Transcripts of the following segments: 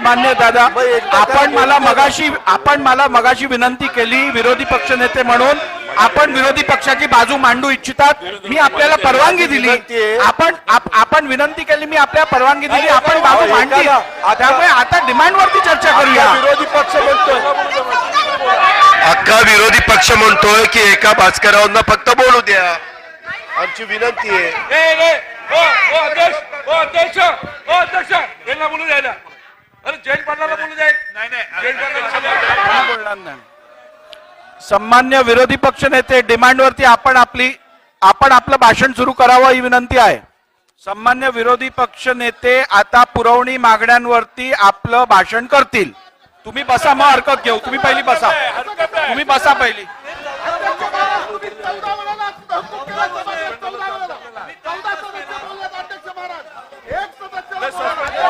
सन्मान्य दादा आपण मला? मगाशी आपण मला मगाशी विनंती केली विरोधी पक्षनेते म्हणून. आपण विरोधी पक्षाची बाजू मांडू इच्छितात. मी आपल्याला परवानगी दिली. आपण आप- आपण विनंती केली मी आपल्याला परवानगी दिली. आपण बाजू मांडली. त्यामुळे आता डिमांड वरती चर्चा करूया. विरोधी पक्ष म्हणतोय. अख्खा विरोधी पक्ष म्हणतोय की एका भास्कररावांना फक्त बोलू द्या. आमची विनंती आहे. ए, ए, ओ, ओ, अध्यक्ष ओ अध्यक्ष ओ अध्यक्ष. यांना बोलू द्यायला. अरे जैन पाटलाला बोलू द्या नाही नाही जैन पाटलाला कोणी बोलणार नाही. सन्मान्य विरोधी पक्ष नेते डिमांड वरती आपण आपली आपण आपलं भाषण सुरू करावं ही विनंती आहे. सन्मान्य विरोधी पक्ष नेते आता पुरवणी मागण्यांवरती आपलं भाषण करतील. तुम्ही बसा मग हरकत घेऊ. तुम्ही पहिली बसा. तुम्ही बसा पहिली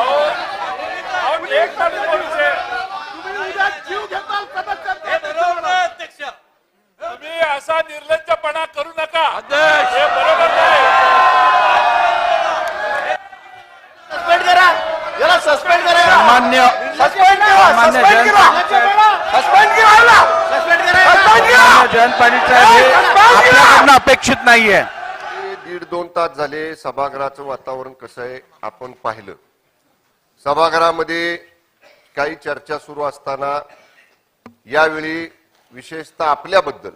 अहो, एक तारीख बोलूचे. तुम्ही असा निर्लज्जपणा करू नका. हे बरोबर नाही. सस्पेंड करा. याला सस्पेंड करा. सन्मान्य सस्पेंड करा. सामान्य सस्पेंड जन- करा. सस्पेंड करा याला. सस्पेंड करा सस्पेंड सन्मान्य जयंत पाटील साहेब हे आपल्याकडनं अपेक्षित नाहीये. दीड दोन तास झाले सभागृहाचं वातावरण कसं आहे आपण पाहिलं. सभागृहामध्ये काही चर्चा सुरू असताना यावेळी विशेषतः आपल्याबद्दल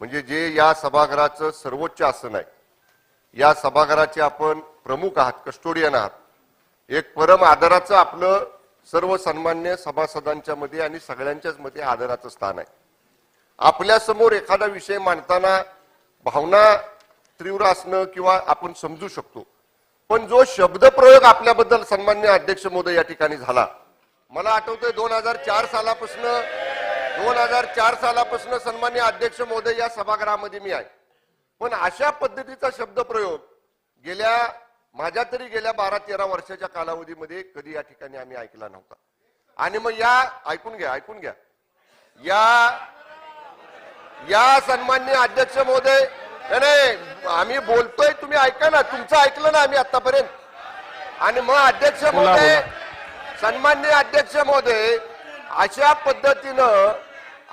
म्हणजे जे या सभागृहाचं सर्वोच्च आसन आहे या सभागृहाचे आपण प्रमुख आहात कस्टोडियन आहात. एक परम आदराचं आपलं सर्व सन्मान्य सभासदांच्या मध्ये आणि सगळ्यांच्याच मध्ये आदराचं स्थान आहे. आपल्यासमोर एखादा विषय मांडताना भावना तीव्र असणं किंवा आपण समजू शकतो. पण जो शब्दप्रयोग आपल्याबद्दल सन्मान्य अध्यक्ष महोदय या ठिकाणी झाला मला आठवतंय दोन हजार चार सालापासून दोन हजार चार सालापासून सन्मान्य अध्यक्ष महोदय या सभागृहामध्ये मी आहे. पण अशा पद्धतीचा शब्दप्रयोग गेल्या माझ्या तरी गेल्या बारा तेरा वर्षाच्या कालावधीमध्ये कधी या ठिकाणी आम्ही ऐकला नव्हता. आणि मग या ऐकून घ्या ऐकून घ्या. या या सन्मान्य अध्यक्ष महोदय नाही, नाही आम्ही बोलतोय तुम्ही ऐका ना तुमचं ऐकलं ना आम्ही आतापर्यंत आणि मग अध्यक्ष महोदय सन्मान्य अध्यक्ष महोदय अशा पद्धतीनं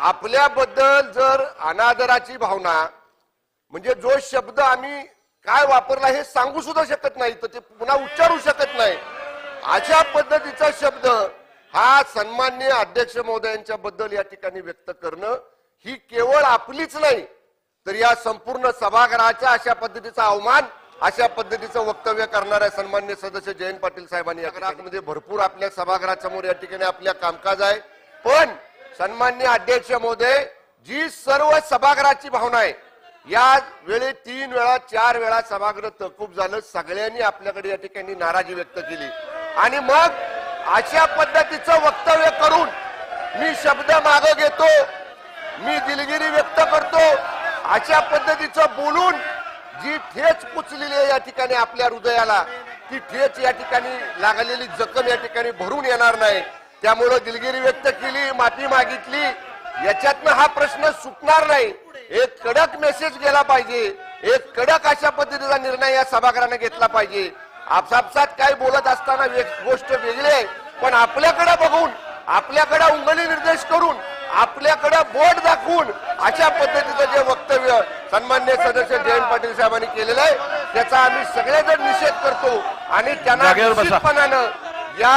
आपल्याबद्दल जर अनादराची भावना म्हणजे जो शब्द आम्ही काय वापरला हे सांगू सुद्धा शकत नाही तर ते पुन्हा उच्चारू शकत नाही. अशा पद्धतीचा शब्द हा सन्मान्य अध्यक्ष महोदयांच्या बद्दल या ठिकाणी व्यक्त करणं ही केवळ आपलीच नाही तर या संपूर्ण सभागृहाच्या अशा पद्धतीचा अवमान अशा पद्धतीचं वक्तव्य करणाऱ्या सन्मान्य सदस्य जयंत पाटील साहेबांनी या भरपूर आपल्या सभागृहासमोर या ठिकाणी आपल्या कामकाज आहे. पण सन्मान्य अध्यक्ष महोदय जी सर्व सभागृहाची भावना आहे या वेळी तीन वेळा चार वेळा सभागृह तहकूब झालं सगळ्यांनी आपल्याकडे या ठिकाणी नाराजी व्यक्त केली. आणि मग अशा पद्धतीचं वक्तव्य करून मी शब्द मागं घेतो मी दिलगिरी व्यक्त करतो अशा पद्धतीचं बोलून जी ठेच पुचलेली आहे या ठिकाणी आपल्या हृदयाला ती ठेच या ठिकाणी लागलेली जखम या ठिकाणी भरून येणार नाही. त्यामुळं दिलगिरी व्यक्त केली माफी मागितली. याच्यातनं हा प्रश्न सुटणार नाही. एक कडक मेसेज गेला पाहिजे. एक कडक अशा पद्धतीचा निर्णय या सभागृहाने घेतला पाहिजे. आपापसात काय बोलत असताना गोष्ट वेगळी आहे. पण आपल्याकडे बघून आपल्याकडे उंगली निर्देश करून आपल्याकडे बोट दाखवून अशा पद्धतीचं जे वक्तव्य सन्मान्य सदस्य जयंत पाटील साहेबांनी केलेलं आहे त्याचा आम्ही सगळेजण निषेध करतो. आणि त्यांना. निश्चितपणानं या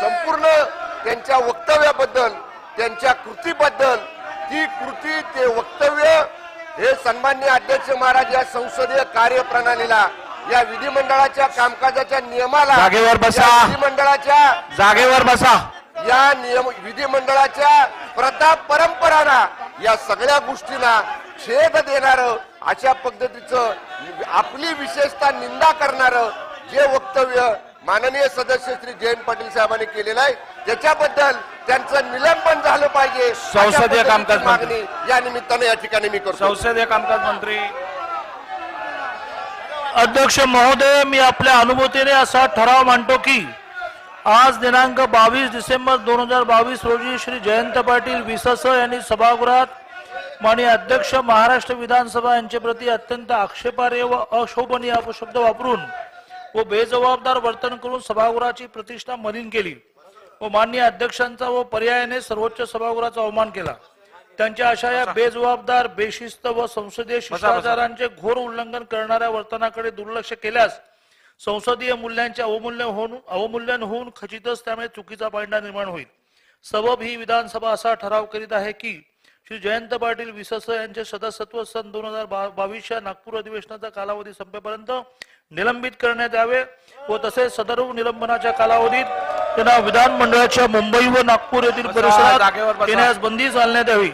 संपूर्ण त्यांच्या वक्तव्याबद्दल त्यांच्या कृतीबद्दल ती कृती ते वक्तव्य हे सन्मान्य अध्यक्ष महाराज या संसदीय कार्यप्रणालीला या विधिमंडळाच्या कामकाजाच्या नियमाला जागेवर बसा. विधिमंडळाच्या जागेवर बसा या नियम विधिमंडळाच्या प्रथा परंपरांना या सगळ्या गोष्टींना छेद देणार अशा पद्धतीचं आपली विशेषतः निंदा करणार जे वक्तव्य माननीय सदस्य श्री जयंत पाटील साहेबांनी केलेलं आहे. त्याच्याबद्दल त्यांचं निलंबन झालं पाहिजे. संसदीय कामकाज मागणी या निमित्ताने या ठिकाणी मी करतो. संसदीय कामकाज मंत्री. अध्यक्ष महोदय मी आपल्या अनुभूतीने असा ठराव मांडतो की आज दिनांक बावीस डिसेंबर दोन हजार बावीस रोजी श्री जयंत पाटील विसस यांनी सभागृहात माननीय अध्यक्ष महाराष्ट्र विधानसभा यांच्या प्रती अत्यंत आक्षेपार्ह व अशोभनीय अपशब्द वापरून व बेजबाबदार वर्तन करून सभागृहाची प्रतिष्ठा मलिन केली. व माननीय अध्यक्षांचा व पर्यायाने सर्वोच्च सभागृहाचा अवमान केला. त्यांच्या अशा या बेजबाबदार बेशिस्त व संसदीय शिष्टाचारांचे घोर उल्लंघन करणाऱ्या वर्तनाकडे दुर्लक्ष केल्यास संसदीय मूल्यांचे अवमूल्य होऊन अवमूल्यन होऊन खचितच त्यामुळे चुकीचा पायंडा निर्माण होईल. सबब ही विधानसभा असा ठराव करीत आहे की श्री जयंत पाटील विसस यांचे सदस्यत्व सन दोन हजार बावीसच्या नागपूर अधिवेशनाचा कालावधी संपेपर्यंत निलंबित करण्यात यावे व तसेच सदर निलंबनाच्या कालावधीत त्यांना विधानमंडळाच्या मुंबई व नागपूर येथील परिसरात. येण्यास बंदी घालण्यात यावी.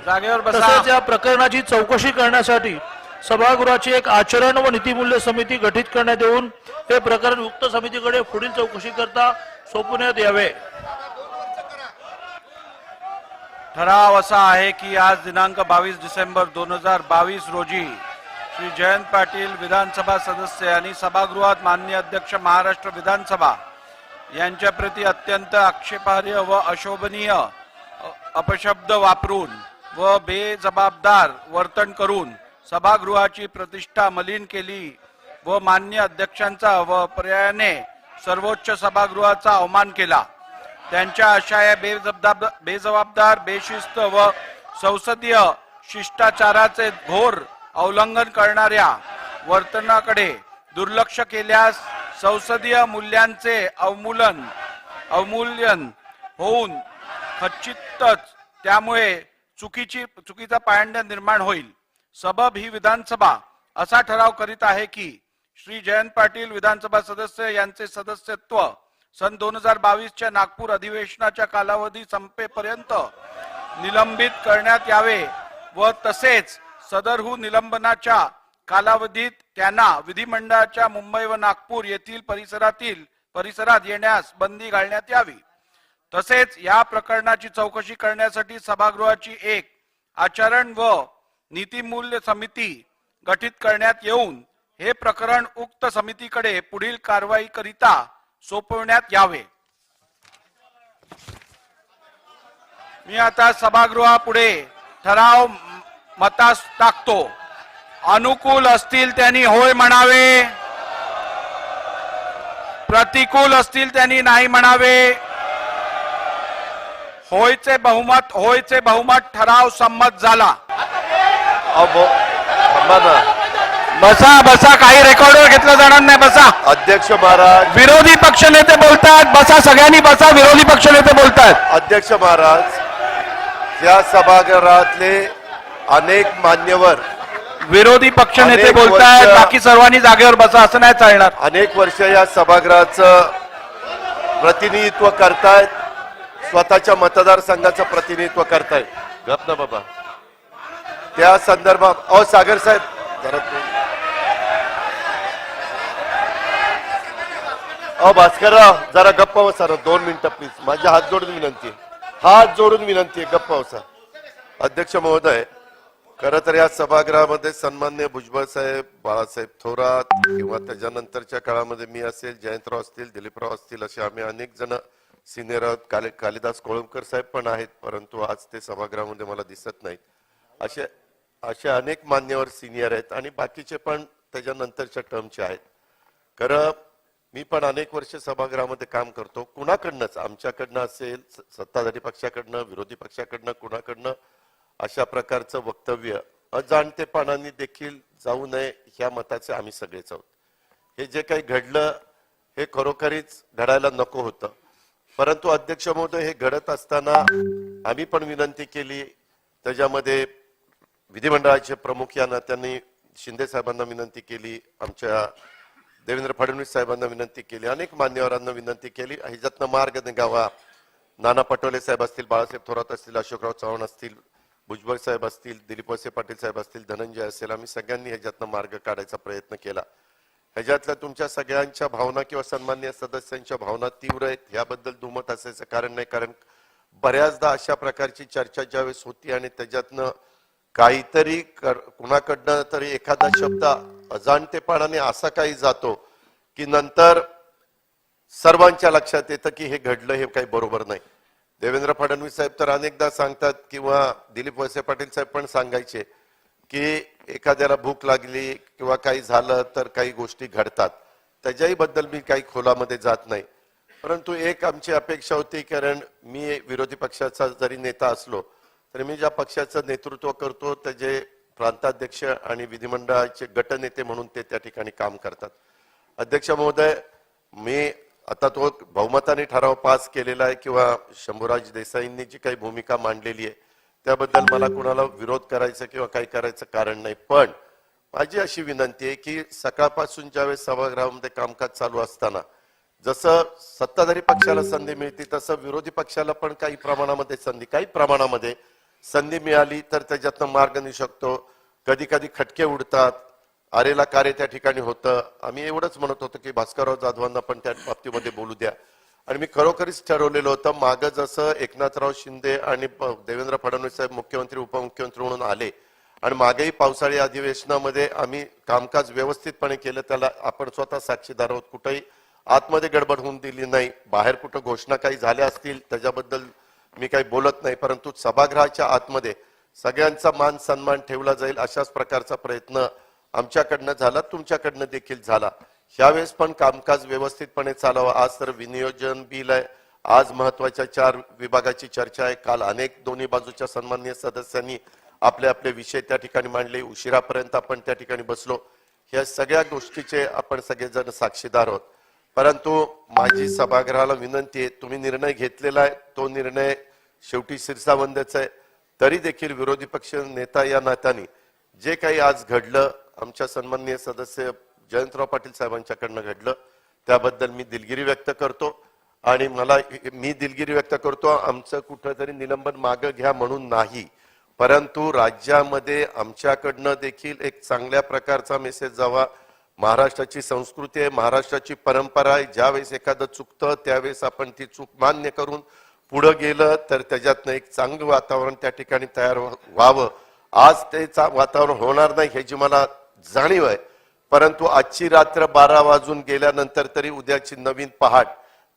तसेच या प्रकरणाची चौकशी करण्यासाठी सभागृहाची एक आचरण व नीतिमूल्य समिती गठीत करण्यात येऊन हे प्रकरण उक्त समितीकडे पुढील चौकशी करता सोपवण्यात यावे ठराव असा आहे की आज दिनांक बावीस डिसेंबर दोन हजार बावीस रोजी श्री जयंत पाटील विधानसभा सदस्य आणि सभागृहात माननीय अध्यक्ष महाराष्ट्र विधानसभा यांच्याप्रती अत्यंत आक्षेपार्ह व अशोभनीय अपशब्द वापरून व बेजबाबदार वर्तन करून सभागृहाची प्रतिष्ठा मलिन केली व मान्य अध्यक्षांचा व पर्यायाने सर्वोच्च सभागृहाचा अवमान केला. त्यांच्या अशा या बेजबाबदार बेजबाबदार बेशिस्त व संसदीय शिष्टाचाराचे घोर अवलंघन करणाऱ्या वर्तनाकडे दुर्लक्ष केल्यास संसदीय मूल्यांचे अवमूलन अवमूल्यन होऊन खचितच त्यामुळे चुकीची चुकीचा पायंडा निर्माण होईल. सबब ही विधानसभा असा ठराव करीत आहे की श्री जयंत पाटील विधानसभा सदस्य यांचे सदस्यत्व सन दोन हजार बावीसच्या नागपूर अधिवेशनाच्या कालावधी संपेपर्यंत निलंबित करण्यात यावे व तसेच सदरहू निलंबनाच्या कालावधीत त्यांना विधिमंडळाच्या मुंबई व नागपूर येथील परिसरातील परिसरात येण्यास बंदी घालण्यात यावी. तसेच या प्रकरणाची चौकशी करण्यासाठी सभागृहाची एक आचरण व नीतिमूल्य समिती गठीत करण्यात येऊन हे प्रकरण उक्त समितीकडे पुढील कारवाई करिता सोपवण्यात यावे. मी आता सभागृहापुढे ठराव मतास टाकतो. अनुकूल असतील त्यांनी होय म्हणावे. प्रतिकूल असतील त्यांनी नाही म्हणावे. होयचे बहुमत होयचे बहुमत ठराव संमत झाला. बसा बसा काही रेकॉर्डवर घेतलं जाणार नाही बसा. अध्यक्ष महाराज. विरोधी पक्षनेते बोलतात बसा सगळ्यांनी बसा विरोधी पक्षनेते बोलतात. अध्यक्ष महाराज या सभागृहातले अनेक मान्यवर विरोधी पक्षनेते अनेक बोलतायत वर्ष- बाकी सर्वांनी जागेवर बसा असं नाही चालणार. अनेक वर्ष या सभागृहाचं प्रतिनिधित्व करतायत स्वतःच्या मतदारसंघाचं प्रतिनिधित्व करतायत. गप ना बाबा. त्या संदर्भात अहो सागर साहेब जरा भास्करराव जरा गप्प ना दोन मिनिटं प्लीज माझ्या हात जोडून विनंती. आहे. हात जोडून विनंती आहे गप्प बसा. अध्यक्ष महोदय खर तर या सभागृहामध्ये सन्मान्य भुजबळ साहेब बाळासाहेब थोरात किंवा त्याच्यानंतरच्या काळामध्ये मी असेल जयंतराव असतील दिलीपराव असतील असे आम्ही अनेक जण सिनियर आहोत. काली कालिदास कोळंबकर साहेब पण आहेत परंतु आज ते सभागृहामध्ये मला दिसत नाहीत. असे असे अनेक मान्यवर सिनियर आहेत आणि बाकीचे पण त्याच्यानंतरच्या टर्मचे आहेत. खरं मी पण अनेक वर्ष सभागृहामध्ये काम करतो. कुणाकडनंच आमच्याकडनं असेल सत्ताधारी पक्षाकडनं विरोधी पक्षाकडनं कुणाकडनं अशा प्रकारचं वक्तव्य अजाणतेपणाने देखील जाऊ नये ह्या मताचे आम्ही सगळेच आहोत. हे जे काही घडलं हे खरोखरीच घडायला नको होतं. परंतु अध्यक्ष महोदय हे घडत असताना आम्ही पण विनंती केली. त्याच्यामध्ये विधिमंडळाचे प्रमुख या नात्यांनी शिंदे साहेबांना विनंती केली आमच्या देवेंद्र फडणवीस साहेबांना विनंती केली अनेक मान्यवरांना विनंती केली. ह्याच्यातनं मार्ग निघावा. नाना पटोले साहेब असतील बाळासाहेब थोरात असतील अशोकराव चव्हाण असतील भुजबळ साहेब असतील दिलीप वसे पाटील साहेब असतील धनंजय असेल आम्ही सगळ्यांनी ह्याच्यातनं मार्ग काढायचा प्रयत्न केला. ह्याच्यातल्या तुमच्या सगळ्यांच्या भावना किंवा सन्मान्य सदस्यांच्या भावना तीव्र आहेत. याबद्दल दुमत असायचं कारण नाही कारण बऱ्याचदा अशा प्रकारची चर्चा ज्यावेळेस होती आणि त्याच्यातनं काहीतरी कर- कुणाकडनं तरी एखादा शब्द अजाणतेपणाने असा काही जातो की नंतर सर्वांच्या लक्षात येतं की हे घडलं हे काही बरोबर नाही. देवेंद्र फडणवीस साहेब तर अनेकदा सांगतात किंवा दिलीप वळसे पाटील साहेब पण सांगायचे की एखाद्याला भूक लागली किंवा काही झालं तर काही गोष्टी घडतात. त्याच्याही बद्दल मी काही खोलामध्ये जात नाही. परंतु एक आमची अपेक्षा होती कारण मी विरोधी पक्षाचा जरी नेता असलो तरी मी ज्या पक्षाचं नेतृत्व करतो त्याचे प्रांताध्यक्ष आणि विधिमंडळाचे गटनेते म्हणून ते त्या ठिकाणी काम करतात. अध्यक्ष महोदय मी आता तो बहुमताने ठराव पास केलेला आहे किंवा शंभूराज देसाईंनी जी काही भूमिका मांडलेली आहे त्याबद्दल मला कुणाला विरोध करायचा किंवा काही करायचं कारण नाही. पण माझी अशी विनंती आहे की सकाळपासून ज्यावेळेस सभागृहामध्ये कामकाज चालू असताना जसं सत्ताधारी पक्षाला संधी मिळते तसं विरोधी पक्षाला पण काही प्रमाणामध्ये संधी काही प्रमाणामध्ये संधी मिळाली तर त्याच्यातनं मार्ग निघू शकतो. कधी कधी खटके उडतात आरेला कार्य त्या ठिकाणी होतं. आम्ही एवढंच म्हणत होतो की भास्करराव जाधवांना पण त्या बाबतीमध्ये बोलू द्या. आणि मी खरोखरीच ठरवलेलं होतं मागं जसं एकनाथराव शिंदे आणि देवेंद्र फडणवीस साहेब मुख्यमंत्री उपमुख्यमंत्री म्हणून आले आणि मागेही पावसाळी अधिवेशनामध्ये आम्ही कामकाज व्यवस्थितपणे केलं त्याला आपण स्वतः साक्षीदार आहोत कुठंही आतमध्ये गडबड होऊन दिली नाही. बाहेर कुठं घोषणा काही झाल्या असतील त्याच्याबद्दल मी काही बोलत नाही परंतु सभागृहाच्या आतमध्ये सगळ्यांचा मान सन्मान ठेवला जाईल अशाच प्रकारचा प्रयत्न आमच्याकडनं झाला तुमच्याकडनं देखील झाला. ह्यावेळेस पण कामकाज व्यवस्थितपणे चालावं. आज तर विनियोजन बिल आहे. आज महत्त्वाच्या चार विभागाची चर्चा आहे. काल अनेक दोन्ही बाजूच्या सन्माननीय सदस्यांनी आपले आपले विषय त्या ठिकाणी मांडले. उशिरापर्यंत आपण त्या ठिकाणी बसलो. ह्या सगळ्या गोष्टीचे आपण सगळेजण साक्षीदार आहोत. परंतु माझी सभागृहाला विनंती आहे तुम्ही निर्णय घेतलेला आहे. तो निर्णय शेवटी शिरसावंदच आहे. तरी देखील विरोधी पक्ष नेता या नात्याने जे काही आज घडलं आमच्या सन्माननीय सदस्य जयंतराव पाटील साहेबांच्याकडनं घडलं. त्याबद्दल मी दिलगिरी व्यक्त करतो आणि मला मी दिलगिरी व्यक्त करतो आमचं कुठंतरी निलंबन मागं घ्या म्हणून नाही. परंतु राज्यामध्ये आमच्याकडनं देखील एक चांगल्या प्रकारचा मेसेज जावा. महाराष्ट्राची संस्कृती आहे महाराष्ट्राची परंपरा आहे. ज्यावेळेस एखादं चुकतं त्यावेळेस आपण ती चूक मान्य करून पुढं गेलं तर त्याच्यातनं एक चांगलं वातावरण त्या ठिकाणी तयार व्हावं. आज ते चा- वातावरण होणार नाही ह्याची मला जाणीव आहे परंतु आजची रात्र बारा वाजून गेल्यानंतर तरी उद्याची नवीन पहाट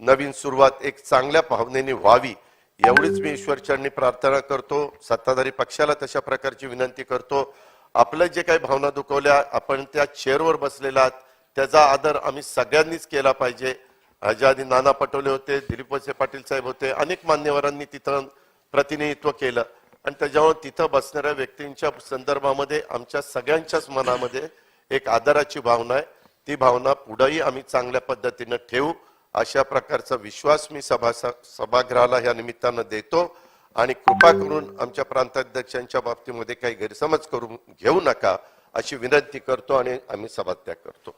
नवीन सुरुवात एक चांगल्या भावनेने व्हावी एवढीच मी ईश्वरचरणी प्रार्थना करतो सत्ताधारी पक्षाला तशा प्रकारची विनंती करतो. आपल्या जे काही भावना दुखवल्या आपण त्या चेअरवर बसलेला आहात त्याचा आदर आम्ही सगळ्यांनीच केला पाहिजे. ह्याच्या आधी नाना पटोले होते दिलीप वळसे पाटील साहेब होते अनेक मान्यवरांनी तिथं प्रतिनिधित्व केलं. आणि त्याच्यामुळे तिथं बसणाऱ्या व्यक्तींच्या संदर्भामध्ये आमच्या सगळ्यांच्याच मनामध्ये एक आदराची भावना आहे. ती भावना पुढेही आम्ही चांगल्या पद्धतीनं ठेवू. अशा प्रकारचा विश्वास मी सभा सभागृहाला या निमित्तानं देतो. आणि कृपा करून आमच्या प्रांताध्यक्षांच्या बाबतीमध्ये काही गैरसमज करून घेऊ नका अशी विनंती करतो आणि आम्ही सभात्याग करतो.